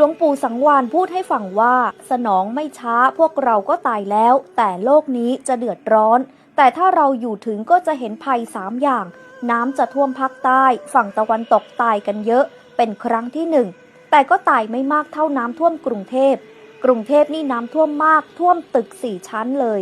หลวงปู่สังวานพูดให้ฟังว่า สนองไม่ช้าพวกเราก็ตายแล้ว แต่โลกนี้จะเดือดร้อน แต่ถ้าเราอยู่ถึงก็จะเห็นภัยสามอย่าง น้ำจะท่วมภาคใต้ ฝั่งตะวันตกตายกันเยอะ เป็นครั้งที่หนึ่ง แต่ก็ตายไม่มากเท่าน้ำท่วมกรุงเทพ กรุงเทพนี่น้ำท่วมมาก ท่วมตึกสี่ชั้นเลย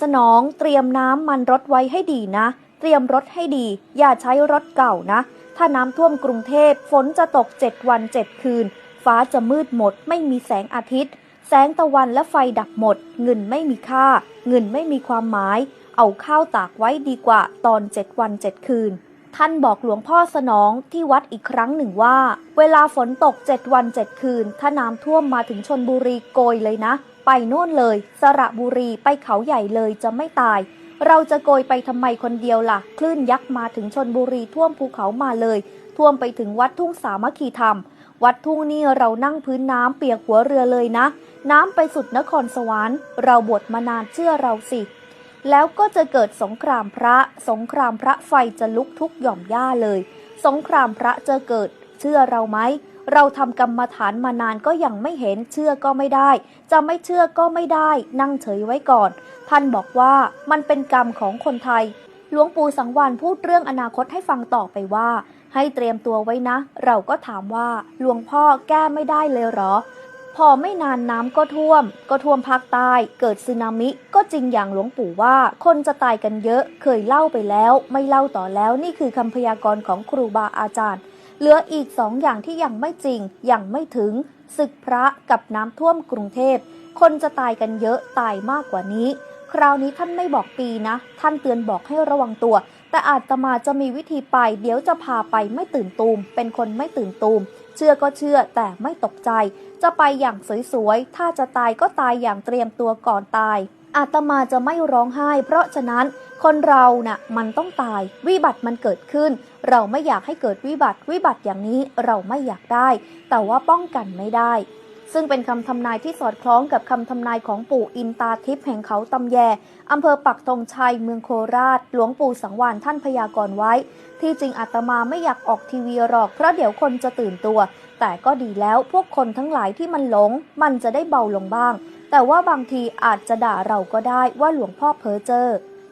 สนองเตรียมน้ำมันรถไว้ให้ดีนะ เตรียมรถให้ดี อย่าใช้รถเก่านะ ถ้าน้ำท่วมกรุงเทพฝนจะตกเจ็ดวันเจ็ดคืน ฟ้าจะมืดหมด ไม่มีแสงอาทิตย์ แสงตะวันและไฟดับหมด เงินไม่มีค่า เงินไม่มีความหมาย เอาข้าวตากไว้ดีกว่าตอนเจ็ดวันเจ็ดคืน ท่านบอกหลวงพ่อสนองที่วัดอีกครั้งหนึ่งว่า เวลาฝนตกเจ็ดวันเจ็ดคืน ถ้าน้ำท่วมมาถึงชนบุรีโกยเลยนะ ไปโน่นเลย สระบุรีไปเขาใหญ่เลยจะไม่ตายเราจะโกยไปทำไมคนเดียวล่ะ คลื่นยักษ์มาถึงชนบุรีท่วมภูเขามาเลย ท่วมไปถึงวัดทุ่งสามัคคีธรรม วัดทุ่งนี่เรานั่งพื้นน้ำเปียกหัวเรือเลยนะ น้ำไปสุดนครสวรรค์ เราบวชมานานเชื่อเราสิ แล้วก็จะเกิดสงครามพระ สงครามพระไฟจะลุกทุกหย่อมย่าเลย สงครามพระจะเกิด เชื่อเราไหมเราทำกรรมฐานมานานก็ยังไม่เห็นเชื่อก็ไม่ได้ จะไม่เชื่อก็ไม่ได้ นั่งเฉยไว้ก่อน ท่านบอกว่ามันเป็นกรรมของคนไทย หลวงปู่สังวานพูดเรื่องอนาคตให้ฟังต่อไปว่า ให้เตรียมตัวไว้นะ เราก็ถามว่าหลวงพ่อแก้ไม่ได้เลยเหรอ พอไม่นานน้ำก็ท่วม ก็ท่วมภาคใต้เกิดสึนามิก็จริงอย่างหลวงปู่ว่า คนจะตายกันเยอะเคยเล่าไปแล้ว ไม่เล่าต่อแล้วนี่คือคำพยากรณ์ของครูบาอาจารย์ เหลืออีกสองอย่างที่ยังไม่จริงยังไม่ถึงศึกพระกับน้ำท่วมกรุงเทพคนจะตายกันเยอะตายมากกว่านี้ คราวนี้ท่านไม่บอกปีนะ ท่านเตือนบอกให้ระวังตัว แต่อาตมาจะมีวิธีไป เดี๋ยวจะพาไปไม่ตื่นตูม เป็นคนไม่ตื่นตูม เชื่อก็เชื่อแต่ไม่ตกใจ จะไปอย่างสวยๆ ถ้าจะตายก็ตายอย่างเตรียมตัวก่อนตาย อาตมาจะไม่ร้องไห้ เพราะฉะนั้นคนเราน่ะมันต้องตาย วิบัติมันเกิดขึ้น เราไม่อยากให้เกิดวิบัติ วิบัติอย่างนี้เราไม่อยากได้ แต่ว่าป้องกันไม่ได้ ซึ่งเป็นคำทำนายที่สอดคล้องกับคำทำนายของปู่อินตาทิพย์แห่งเขาตำแยอำเภอปักธงชัยเมืองโคราช หลวงปู่สังวานท่านพยากรณ์ไว้ ที่จริงอาตมาไม่อยากออกทีวีหรอก เพราะเดี๋ยวคนจะตื่นตัว แต่ก็ดีแล้วพวกคนทั้งหลายที่มันหลง มันจะได้เบาลงบ้าง แต่ว่าบางทีอาจจะด่าเราก็ได้ว่าหลวงพ่อเพ้อเจ้อ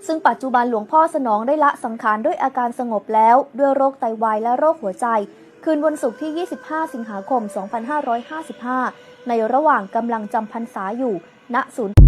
ซึ่งปัจจุบันหลวงพ่อสนองได้ละสังขารด้วยอาการสงบแล้ว ด้วยโรคไตวายและโรคหัวใจ คืนวันศุกร์ที่ 25 สิงหาคม 2555 ในระหว่างกำลังจำพรรษาอยู่ ณ ศูนย์